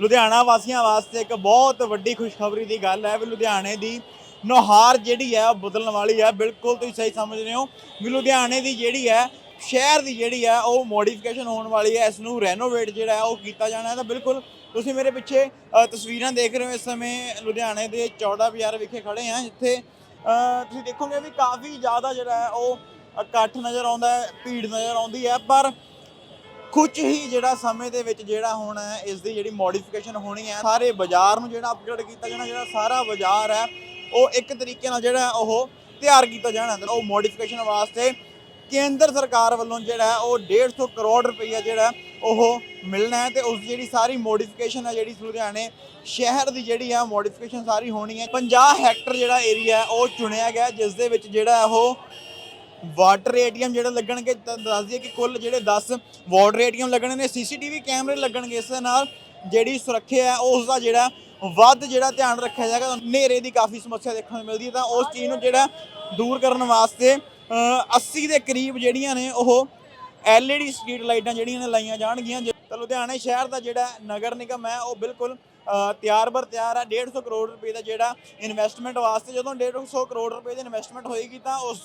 ਲੁਧਿਆਣਾ ਵਾਸੀਆਂ ਵਾਸਤੇ ਇੱਕ ਬਹੁਤ ਵੱਡੀ ਖੁਸ਼ਖਬਰੀ ਦੀ ਗੱਲ ਹੈ ਵੀ ਲੁਧਿਆਣੇ ਦੀ ਨੁਹਾਰ ਜਿਹੜੀ ਹੈ ਉਹ ਬਦਲਣ ਵਾਲੀ ਹੈ। ਬਿਲਕੁਲ ਤੁਸੀਂ ਸਹੀ ਸਮਝ ਰਹੇ ਹੋ ਵੀ ਲੁਧਿਆਣੇ ਦੀ ਜਿਹੜੀ ਹੈ, ਸ਼ਹਿਰ ਦੀ ਜਿਹੜੀ ਹੈ ਉਹ ਮੋਡੀਫਿਕੇਸ਼ਨ ਹੋਣ ਵਾਲੀ ਹੈ। ਇਸ ਨੂੰ ਰੈਨੋਵੇਟ ਜਿਹੜਾ ਹੈ ਉਹ ਕੀਤਾ ਜਾਣਾ ਹੈ। ਤਾਂ ਬਿਲਕੁਲ ਤੁਸੀਂ ਮੇਰੇ ਪਿੱਛੇ ਤਸਵੀਰਾਂ ਦੇਖ ਰਹੇ ਹੋ ਇਸ ਸਮੇਂ ਲੁਧਿਆਣੇ ਦੇ ਚੌੜਾ ਬਾਜ਼ਾਰ ਵਿਖੇ ਖੜੇ ਹਾਂ, ਜਿੱਥੇ ਤੁਸੀਂ ਦੇਖੋਗੇ ਵੀ ਕਾਫੀ ਜ਼ਿਆਦਾ ਜਿਹੜਾ ਹੈ ਉਹ ਇਕੱਠ ਨਜ਼ਰ ਆਉਂਦਾ ਹੈ, ਭੀੜ ਨਜ਼ਰ ਆਉਂਦੀ ਹੈ। ਪਰ ਕੁਝ ਹੀ ਜਿਹੜਾ ਸਮੇਂ ਦੇ ਵਿੱਚ ਜਿਹੜਾ ਹੋਣਾ ਹੈ, ਇਸ ਦੀ ਜਿਹੜੀ ਮੋਡੀਫਿਕੇਸ਼ਨ ਹੋਣੀ ਹੈ, ਸਾਰੇ ਬਾਜ਼ਾਰ ਨੂੰ ਜਿਹੜਾ ਅਪਗ੍ਰੇਡ ਕੀਤਾ ਜਾਣਾ, ਜਿਹੜਾ ਸਾਰਾ ਬਾਜ਼ਾਰ ਹੈ, ਉਹ ਇੱਕ ਤਰੀਕੇ ਨਾਲ ਜਿਹੜਾ ਉਹ ਤਿਆਰ ਕੀਤਾ ਜਾਣਾ ਉਹ ਮੋਡੀਫਿਕੇਸ਼ਨ ਵਾਸਤੇ ਕੇਂਦਰ ਸਰਕਾਰ ਵੱਲੋਂ ਜਿਹੜਾ ਹੈ, ਉਹ 150 ਕਰੋੜ ਰੁਪਈਆ ਜਿਹੜਾ ਉਹ ਮਿਲਣਾ ਹੈ ਤੇ ਉਸ ਜਿਹੜੀ ਸਾਰੀ ਮੋਡੀਫਿਕੇਸ਼ਨ ਹੈ, ਜਿਹੜੀ ਲੁਧਿਆਣੇ ਸ਼ਹਿਰ ਦੀ ਜਿਹੜੀ ਹੈ ਮੋਡੀਫਿਕੇਸ਼ਨ ਸਾਰੀ ਹੋਣੀ ਹੈ। 50 ਹੈਕਟਰ ਜਿਹੜਾ ਏਰੀਆ ਉਹ ਚੁਣਿਆ ਗਿਆ ਜਿਸ ਦੇ ਵਿੱਚ ਜਿਹੜਾ ਉਹ ਵਾਟਰ ਏਟੀਐਮ ਜਿਹੜੇ ਲੱਗਣਗੇ ਤਾਂ ਦੱਸ ਦਈਏ ਕਿ ਕੁੱਲ ਜਿਹੜੇ 10 ਵਾਟਰ ਏਟੀਐਮ ਲੱਗਣੇ ਨੇ ਸੀਸੀਟੀਵੀ ਕੈਮਰੇ ਲੱਗਣਗੇ ਇਸ ਦੇ ਨਾਲ ਜਿਹੜੀ ਸੁਰੱਖਿਆ ਹੈ ਉਸ ਦਾ ਜਿਹੜਾ ਵੱਧ ਜਿਹੜਾ ਧਿਆਨ ਰੱਖਿਆ ਜਾਏਗਾ ਹਨੇਰੇ ਦੀ ਕਾਫੀ ਸਮੱਸਿਆ ਦੇਖਣ ਨੂੰ ਮਿਲਦੀ ਹੈ ਤਾਂ ਉਸ ਚੀਜ਼ ਨੂੰ ਜਿਹੜਾ ਦੂਰ ਕਰਨ ਵਾਸਤੇ ਅ, 80 ਦੇ ਕਰੀਬ ਜਿਹੜੀਆਂ ਨੇ ਉਹ ਐਲਈਡੀ ਸਟਰੀਟ ਲਾਈਟਾਂ ਜਿਹੜੀਆਂ ਨੇ ਲਾਈਆਂ ਜਾਣਗੀਆਂ ਜੇ- ਤਾਂ ਲੁਧਿਆਣਾ ਸ਼ਹਿਰ ਦਾ ਜਿਹੜਾ ਨਗਰ ਨਿਗਮ ਹੈ ਉਹ ਬਿਲਕੁਲ ਤਿਆਰ ਬਰ ਤਿਆਰ ਹੈ 150 ਕਰੋੜ ਰੁਪਏ ਦਾ ਜਿਹੜਾ ਇਨਵੈਸਟਮੈਂਟ ਵਾਸਤੇ ਜਦੋਂ 150 ਕਰੋੜ ਰੁਪਏ ਦੀ ਇਨਵੈਸਟਮੈਂਟ ਹੋਏਗੀ ਤਾਂ ਉਸ